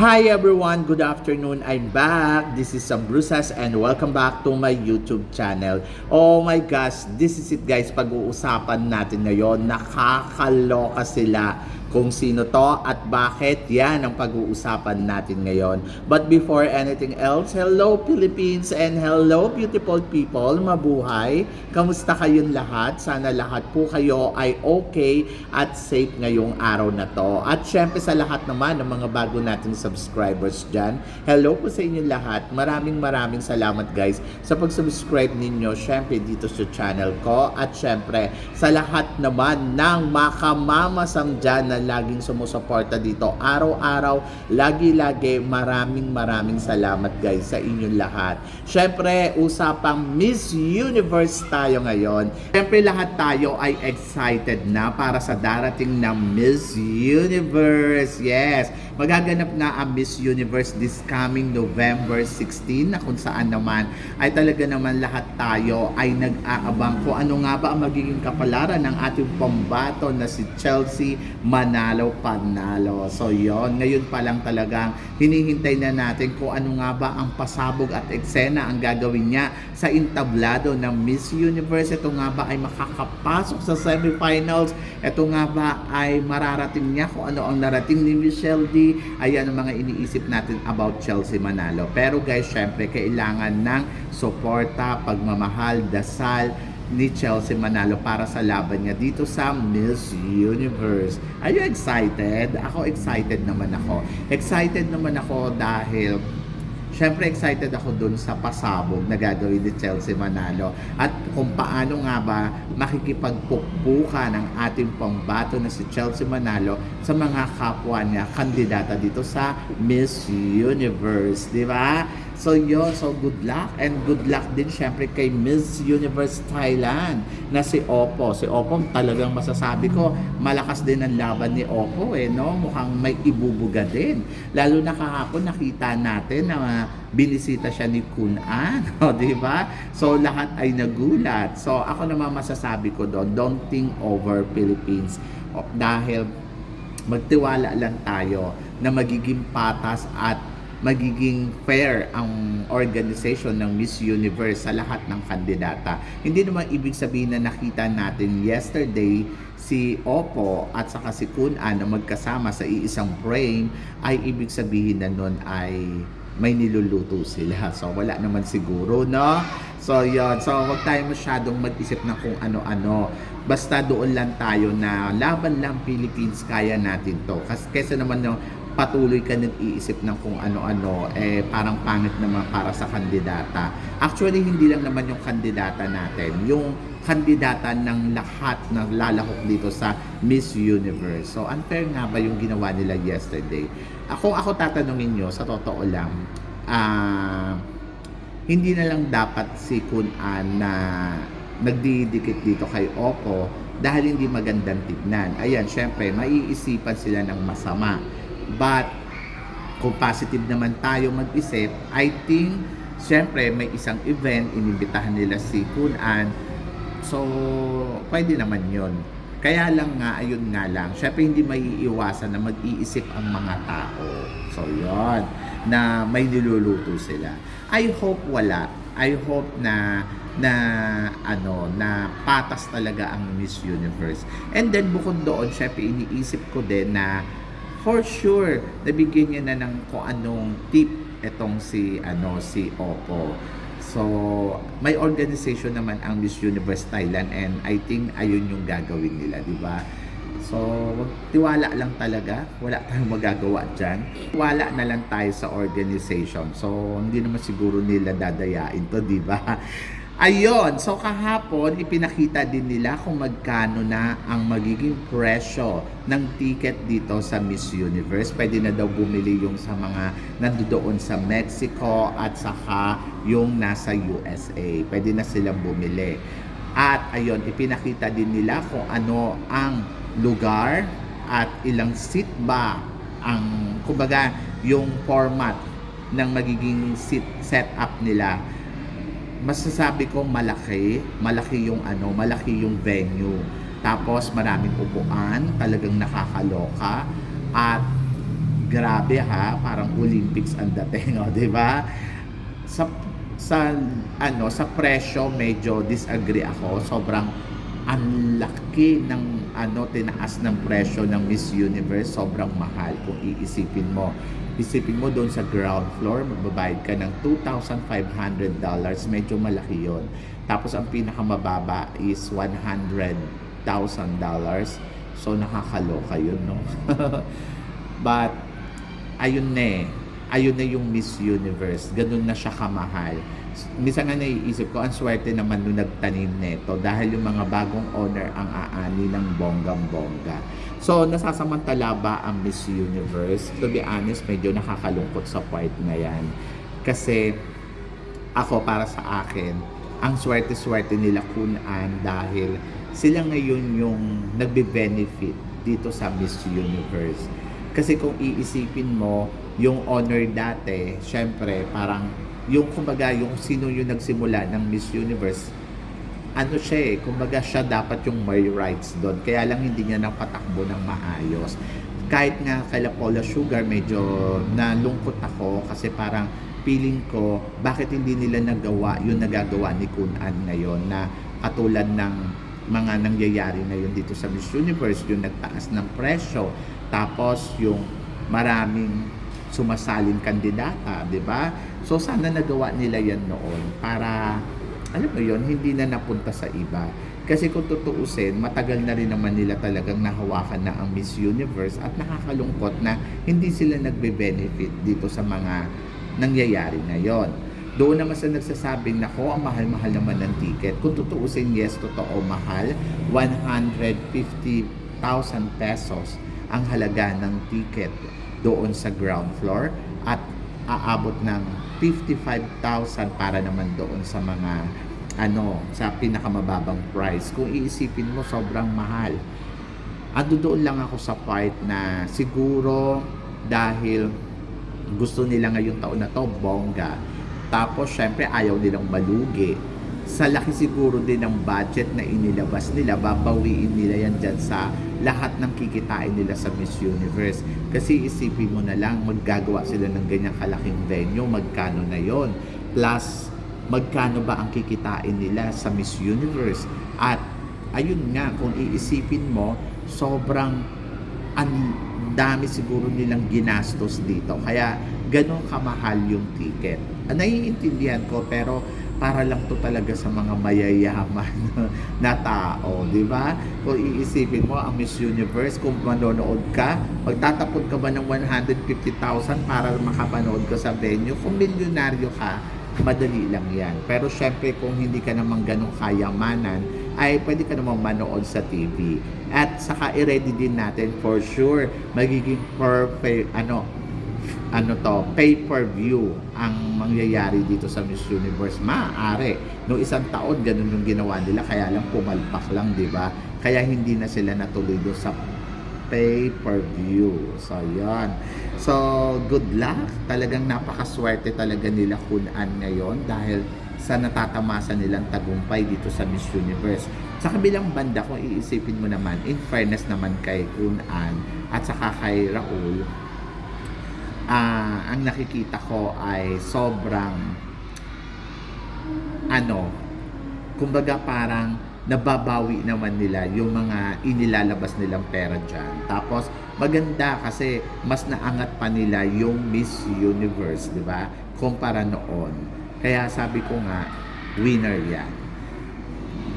Hi everyone, good afternoon. I'm back. This is Sam Brusas and welcome back to my YouTube channel. Oh my gosh, this is it guys. Pag-uusapan natin ngayon, nakakaloka sila kung sino to at bakit yan ang pag-uusapan natin ngayon. But before anything else, hello Philippines and hello beautiful people, mabuhay. Kamusta kayong lahat? Sana lahat po kayo ay okay at safe ngayong araw na to. At syempre sa lahat naman ng mga bago nating subscribers dyan, hello po sa inyo lahat. Maraming maraming salamat guys sa pag-subscribe ninyo syempre dito sa channel ko at syempre sa lahat naman ng makamamasam dyan na laging sumusuporta dito araw-araw, lagi-lagi maraming maraming salamat guys sa inyong lahat. Syempre, usapang Miss Universe tayo ngayon. Syempre lahat tayo ay excited na para sa darating na Miss Universe. Yes, magaganap na ang Miss Universe this coming November 16 na kung saan naman ay talaga naman lahat tayo ay nag-aabang kung ano nga ba ang magiging kapalaran ng ating pambato na si Chelsea Manalo Panalo. So yon ngayon pa lang talagang hinihintay na natin kung ano nga ba ang pasabog at eksena ang gagawin niya sa entablado ng Miss Universe. Ito nga ba ay makakapasok sa semifinals? Ito nga ba ay mararating niya kung ano ang narating ni Michelle D? Ayan ang mga iniisip natin about Chelsea Manalo. Pero guys, syempre kailangan ng suporta, pagmamahal, dasal, ni Chelsea Manalo para sa laban niya dito sa Miss Universe. Are you excited? Ako excited naman ako. Excited naman ako dahil Siyempre excited ako dun sa pasabog na gagawin ni Chelsea Manalo at kung paano nga ba makikipagpukpuka ng ating pambato na si Chelsea Manalo sa mga kapwa niya kandidata dito sa Miss Universe, di ba? So yun, so good luck and good luck din syempre kay Miss Universe Thailand na si Oppo. Si Oppo talagang masasabi ko malakas din ang laban ni Oppo eh, no? Mukhang may ibubuga din. Lalo na kahapon nakita natin na binisita siya ni Kun An, o, di ba? So lahat ay nagulat. So ako naman masasabi ko doon, don't think over Philippines O, dahil magtiwala lang tayo na magiging patas at magiging fair ang organization ng Miss Universe sa lahat ng kandidata. Hindi naman ibig sabihin na nakita natin yesterday si Oppo at saka si Kun An na magkasama sa iisang frame ay ibig sabihin na nun ay may niluluto sila. So, wala naman siguro, no? So, yon So, wag tayo masyadong mag-isip ng kung ano-ano. Basta doon lang tayo na laban lang Philippines, kaya natin to. Kasi kesa naman yung patuloy ka nag-iisip ng kung ano-ano, eh parang pangit naman para sa kandidata. Actually, hindi lang naman yung kandidata natin, yung kandidata ng lahat na lalahok dito sa Miss Universe. So, unfair nga ba yung ginawa nila yesterday? Ako, ako tatanungin nyo, sa totoo lang, ah, hindi na lang dapat si Kun An na nagdidikit dito kay Oppo dahil hindi magandang tignan. Ayan, syempre, maiisipan sila ng masama. But, kung positive naman tayo mag-isip, I think, syempre, may isang event, inimbitahan nila si Kun An. So, pwede naman yon. Kaya lang nga, ayun nga lang, syempre hindi maiiwasan na mag-iisip ang mga tao. So, yon na may niluluto sila. I hope wala. I hope na na ano na patas talaga ang Miss Universe. And then bukod doon, syempre iniisip ko din na for sure nabigyan niya na ng kung anong tip itong si ano si Oppo. So, may organization naman ang Miss Universe Thailand and I think ayun yung gagawin nila, di ba? So, tiwala lang talaga. Wala tayong magagawa dyan. Wala na lang tayo sa organization. So, hindi naman siguro nila dadayain to, di ba? Ayun, so kahapon ipinakita din nila kung magkano na ang magiging presyo ng ticket dito sa Miss Universe. Pwede na daw bumili yung sa mga nandoon sa Mexico at saka yung nasa USA. Pwede na silang bumili. At ayun, ipinakita din nila kung ano ang lugar at ilang seat ba ang kumbaga yung format ng magiging seat setup nila masasabi ko malaki, malaki yung ano, malaki yung venue. Tapos maraming upuan, talagang nakakaloka at grabe ha, parang Olympics ang dating, o, di ba? Sa, sa, ano, sa presyo, medyo disagree ako. Sobrang ang laki ng ano tinaas ng presyo ng Miss Universe. Sobrang mahal kung iisipin mo. Isipin mo doon sa ground floor magbabayad ka ng $2,500 medyo malaki yon tapos ang pinakamababa is $100,000 so nakakaloka yun no? But ayun na eh. Ayun na yung Miss Universe. Ganun na siya kamahal minsan nga naiisip ko, ang swerte naman nung nagtanim neto dahil yung mga bagong owner ang aani ng bonggang-bongga. So, nasasamantala ba ang Miss Universe? To be honest, medyo nakakalungkot sa part na yan. Kasi, ako para sa akin, ang swerte-swerte nila kunan dahil sila ngayon yung nagbe-benefit dito sa Miss Universe. Kasi kung iisipin mo, yung owner dati, syempre, parang yung kumbaga yung sino yung nagsimula ng Miss Universe ano siya eh, kumbaga siya dapat yung may rights doon. Kaya lang hindi niya napatakbo ng maayos. Kahit nga kay Paula Sugar, medyo nalungkot ako kasi parang feeling ko, bakit hindi nila nagawa yung nagagawa ni Kun An ngayon na katulad ng mga nangyayari ngayon dito sa Miss Universe, yung nagtaas ng presyo, tapos yung maraming sumasaling kandidata, di ba? So sana nagawa nila yan noon para alam mo yon hindi na napunta sa iba. Kasi kung tutuusin, matagal na rin naman nila talagang nahawakan na ang Miss Universe at nakakalungkot na hindi sila nagbe-benefit dito sa mga nangyayari ngayon. Doon naman sa nagsasabing, nako, ang mahal-mahal naman ng ticket. Kung tutuusin, yes, totoo, mahal. 150,000 pesos ang halaga ng ticket doon sa ground floor at aabot ng 55,000 para naman doon sa mga ano, sa pinakamababang price. Kung iisipin mo, sobrang mahal. Ando doon lang ako sa part na siguro dahil gusto nila ngayong taon na to, bongga. Tapos, syempre, ayaw nilang malugi sa laki siguro din ng budget na inilabas nila, babawiin nila yan dyan sa lahat ng kikitain nila sa Miss Universe. Kasi isipin mo na lang, maggagawa sila ng ganyang kalaking venue, magkano na yon Plus, magkano ba ang kikitain nila sa Miss Universe? At, ayun nga, kung iisipin mo, sobrang ang dami siguro nilang ginastos dito. Kaya, ganun kamahal yung ticket. Ah, naiintindihan ko, pero para lang to talaga sa mga mayayaman na tao, di ba? Kung iisipin mo ang Miss Universe, kung manonood ka, magtatapon ka ba ng 150,000 para makapanood ka sa venue? Kung milyonaryo ka, madali lang yan. Pero syempre kung hindi ka naman ganong kayamanan, ay pwede ka naman manood sa TV. At saka i-ready din natin for sure magiging perfect ano ano to, pay-per-view ang mangyayari dito sa Miss Universe. Maaari. No isang taon, ganun yung ginawa nila, kaya lang pumalpak lang, di ba? Kaya hindi na sila natuloy doon sa pay-per-view. So, yan. So, good luck. Talagang napakaswerte talaga nila Kunan ngayon dahil sa natatamasa nilang tagumpay dito sa Miss Universe. Sa kabilang banda, kung iisipin mo naman, in fairness naman kay Kunan at saka kay Raul, uh, ang nakikita ko ay sobrang ano, kumbaga parang nababawi naman nila yung mga inilalabas nilang pera dyan. Tapos, maganda kasi mas naangat pa nila yung Miss Universe, di ba? Kumpara noon. Kaya sabi ko nga, winner yan.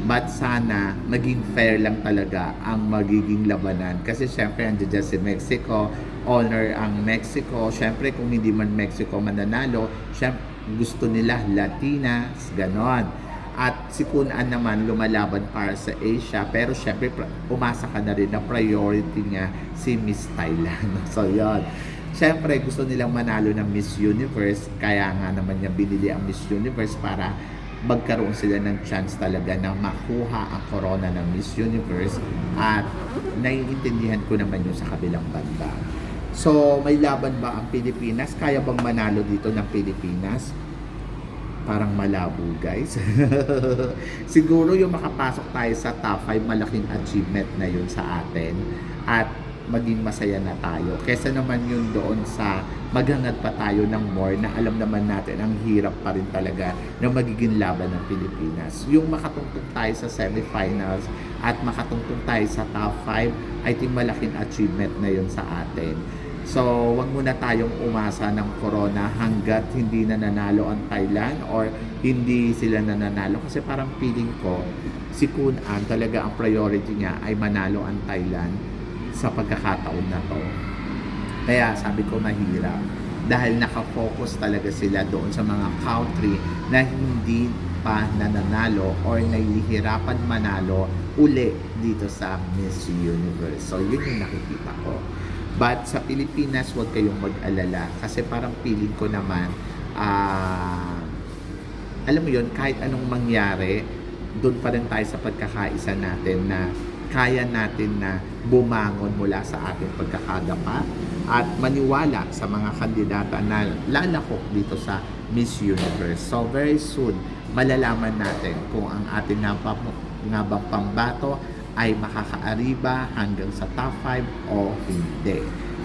But sana, maging fair lang talaga ang magiging labanan. Kasi syempre, andyan dyan si Mexico, honor ang Mexico. Syempre, kung hindi man Mexico mananalo, syempre, gusto nila Latinas, ganon. At si Kunan naman lumalaban para sa Asia. Pero syempre, umasa ka na rin na priority niya si Miss Thailand. so, yon Siyempre, gusto nilang manalo ng Miss Universe. Kaya nga naman niya binili ang Miss Universe para magkaroon sila ng chance talaga na makuha ang corona ng Miss Universe at naiintindihan ko naman yung sa kabilang banda. So, may laban ba ang Pilipinas? Kaya bang manalo dito ng Pilipinas? Parang malabo, guys. Siguro yung makapasok tayo sa top 5, malaking achievement na yun sa atin. At maging masaya na tayo. Kesa naman yun doon sa maghangad pa tayo ng more na alam naman natin ang hirap pa rin talaga na magiging laban ng Pilipinas. Yung makatungtong tayo sa semifinals at makatungtong tayo sa top 5, I think malaking achievement na yun sa atin. So, wag muna tayong umasa ng corona hanggat hindi na nanalo ang Thailand or hindi sila nananalo. Kasi parang feeling ko, si Kun An talaga ang priority niya ay manalo ang Thailand sa pagkakataon na to. Kaya sabi ko mahirap dahil nakafocus talaga sila doon sa mga country na hindi pa nananalo or nahihirapan manalo uli dito sa Miss Universe. So yun yung nakikita ko. But sa Pilipinas, huwag kayong mag-alala kasi parang feeling ko naman ah alam mo yun, kahit anong mangyari, doon pa rin tayo sa pagkakaisa natin na kaya natin na bumangon mula sa ating pagkakadapa at maniwala sa mga kandidata na lalakok dito sa Miss Universe. So very soon, malalaman natin kung ang ating nabang pambato ay makakaariba hanggang sa top 5 o hindi.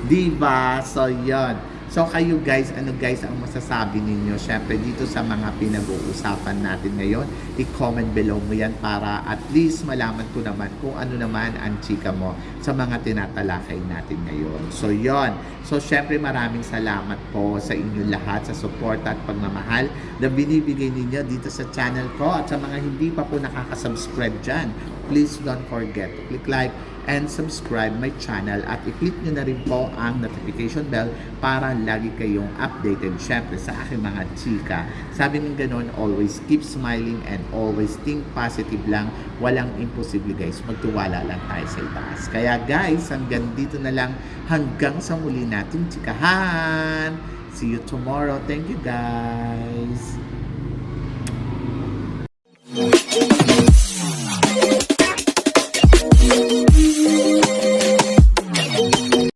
Diba? So, yon. So, kayo guys, ano guys ang masasabi ninyo? Syempre, dito sa mga pinag-uusapan natin ngayon, i-comment below mo yan para at least malaman ko naman kung ano naman ang chika mo sa mga tinatalakay natin ngayon. So, yon. So, syempre, maraming salamat po sa inyong lahat sa support at pagmamahal na binibigay ninyo dito sa channel ko at sa mga hindi pa po nakaka-subscribe dyan. Please don't forget to click like and subscribe my channel at i-click nyo na rin po ang notification bell para lagi kayong updated syempre sa aking mga chika. Sabi ng ganon, always keep smiling and always think positive lang. Walang imposible guys. Magtiwala lang tayo sa itaas. Kaya guys, hanggang dito na lang hanggang sa muli nating chikahan. See you tomorrow. Thank you guys.